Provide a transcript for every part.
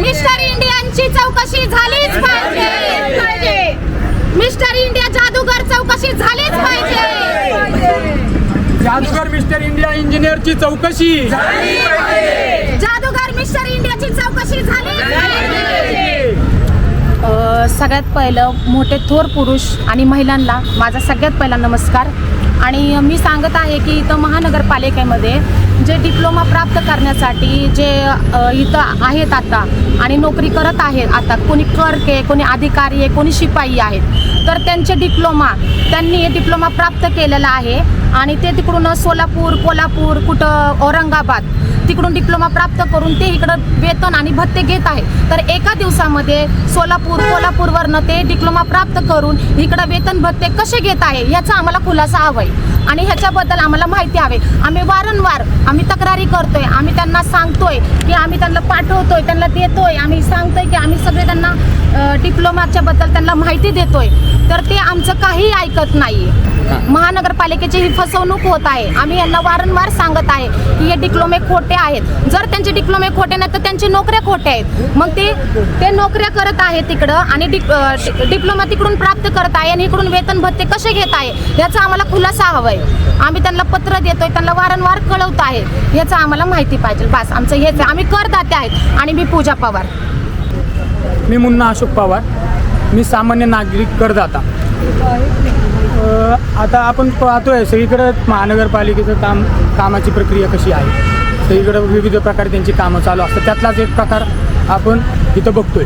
Mister इंडियाची चौकशी झालीच पाहिजे. मिस्टर इंडिया जादूगर चौकशी झालीच पाहिजे. जादूगर मिस्टर इंडिया इंजिनियरची चौकशी. जादूगर मिस्टर इंडियाची चौकशी झाली सगळ्यात पहिलं मोठे थोर पुरुष आणि महिलांना माझा सगळ्यात पहिला नमस्कार. आणि मी सांगत आहे की इथं महानगरपालिकेमध्ये जे डिप्लोमा प्राप्त करण्यासाठी जे इथं आहेत आता आणि नोकरी करत आहेत आता कोणी क्लर्क आहे कोणी अधिकारी आहे कोणी शिपाई आहेत तर त्यांचे डिप्लोमा त्यांनी हे डिप्लोमा प्राप्त केलेला आहे. आणि ते तिकडून सोलापूर कोल्हापूर कुठं औरंगाबाद तिकडून डिप्लोमा प्राप्त करून ते इकडं वेतन आणि भत्ते घेत आहे. तर एका दिवसामध्ये सोलापूर कोल्हापूरवरनं ते डिप्लोमा प्राप्त करून इकडं वेतन भत्ते कसे घेत आहे याचा आम्हाला खुलासा हवा आहे आणि ह्याच्याबद्दल आम्हाला माहिती हवे. आम्ही वारंवार आम्ही तक्रारी करतोय. आम्ही त्यांना सांगतोय की आम्ही त्यांना पाठवतोय त्यांना देतोय. आम्ही सांगतोय की आम्ही सगळे त्यांना डिप्लोमाच्याबद्दल डिप्लोमाच्या बद्दल त्यांना माहिती देतोय. तर ते आमचं काही ऐकत नाही महानगरपालिकेची ही फसवणूक होत आहे. आम्ही यांना वारंवार सांगत आहे की हे डिप्लोमे खोटे आहेत. जर त्यांचे डिप्लोमे खोटे नाही तर त्यांचे नोकऱ्या खोटे आहेत. मग ते ते नोकऱ्या करत आहेत तिकडं आणि डिप्लोमा तिकडून प्राप्त करत आहे आणि इकडून वेतन भत्ते कसे घेत आहे याचा आम्हाला खुलासा हवा आहे आम्ही त्यांना पत्र देतोय त्यांना वारंवार कळवत आहे. याचं आम्हाला माहिती पाहिजे. बस आमचं हेच आहे. आम्ही करदाते आहेत आणि मी पूजा पवार. मी मुन्ना अशोक पवार. मी सामान्य नागरिक करदाता. आता आपण पाहतोय सगळीकडे महानगरपालिकेचं काम कामाची प्रक्रिया कशी आहे? सगळीकडं विविध प्रकारे त्यांची कामं चालू असतात. त्यातलाच एक प्रकार आपण इथं बघतोय.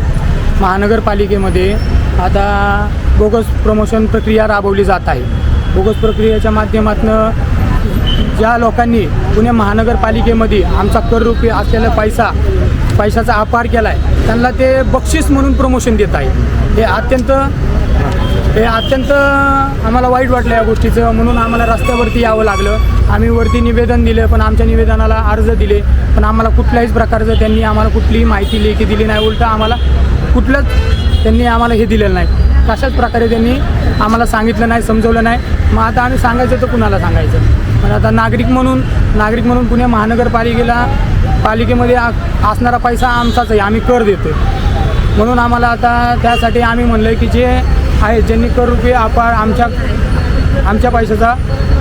महानगरपालिकेमध्ये आता बोगस प्रमोशन प्रक्रिया राबवली जात आहे. बोगस प्रक्रियेच्या माध्यमातून ज्या लोकांनी पुणे महानगरपालिकेमध्ये आमचा कर रुपये असलेला पैसा पैशाचा अपार केला आहे त्यांना ते बक्षीस म्हणून प्रमोशन देत आहे हे अत्यंत हे अत्यंत आम्हाला वाईट वाटलं या गोष्टीचं. म्हणून आम्हाला रस्त्यावरती यावं लागलं. आम्ही वरती निवेदन दिलं पण आमच्या निवेदनाला अर्ज दिले. पण आम्हाला कुठल्याहीच प्रकारचं त्यांनी आम्हाला कुठलीही माहिती लेखी दिली नाही. उलटं आम्हाला कुठलंच त्यांनी आम्हाला हे दिलेलं नाही. कशाच प्रकारे त्यांनी आम्हाला सांगितलं नाही समजवलं नाही. मग आता आम्ही सांगायचं तर कुणाला सांगायचं? पण आता नागरिक म्हणून नागरिक म्हणून पुणे महानगरपालिकेला पालिकेमध्ये आ- असणारा पैसा आमचाच आहे. आम्ही कर देतो म्हणून आम्हाला आता त्यासाठी आम्ही म्हणलं की जे आहे ज्यांनी कर आपार अपार आमच्या आमच्या पैशाचा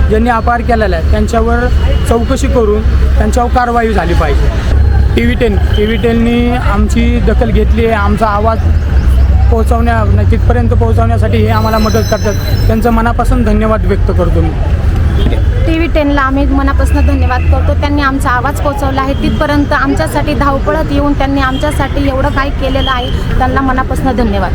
ज्यांनी अपार केलेला आहे त्यांच्यावर चौकशी करून त्यांच्यावर कारवाई झाली पाहिजे. T V ten T V टेननी आमची दखल घेतली आहे आमचा आवाज पोहोचवण्या नाही, तिथपर्यंत पोहोचवण्यासाठी हे आम्हाला मदत करतात. त्यांचं मनापासून धन्यवाद व्यक्त करतो मी. टी व्ही टेनला आम्ही मनापासून धन्यवाद करतो. त्यांनी आमचा आवाज पोहोचवला आहे तिथपर्यंत आमच्यासाठी धावपळत येऊन त्यांनी आमच्यासाठी एवढं काही केलेलं आहे त्यांना मनापासून धन्यवाद.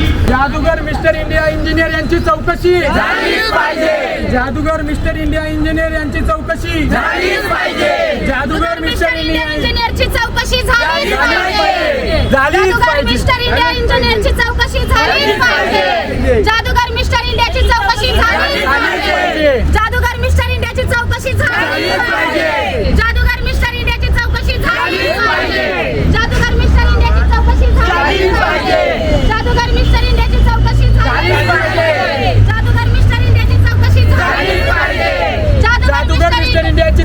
जादूगर मिस्टर इंडिया इंजिनियर यांची चौकशी. झालीच पाहिजे. जादूगर मिस्टर इंडिया इंजिनियर यांची चौकशी. झालीच पाहिजे. जादूगर मिस्टर इंडिया इंजिनियरची चौकशी झालीच पाहिजे. झालीच जादूगार पाहिजे. मिस्टर इंडिया इंजिनियरची चौकशी झालीच पाहिजे. जादूगार मिस्टर इंडियाची चौकशी झालीच पाहिजे जादूगार मिस्टर इंडियाची चौकशी झालीच पाहिजे जादूगार मिस्टर इंडियाची चौकशी झालीच पाहिजे जादूगार मिस्टर इंडियाची चौकशी झालीच पाहिजे जादूगार मिस्टर इंडियाची चौकशी झालीच पाहिजे जादूगार मिस्टर इंडियाची चौकशी झालीच पाहिजे जादूगर मिस्टर इंडियाची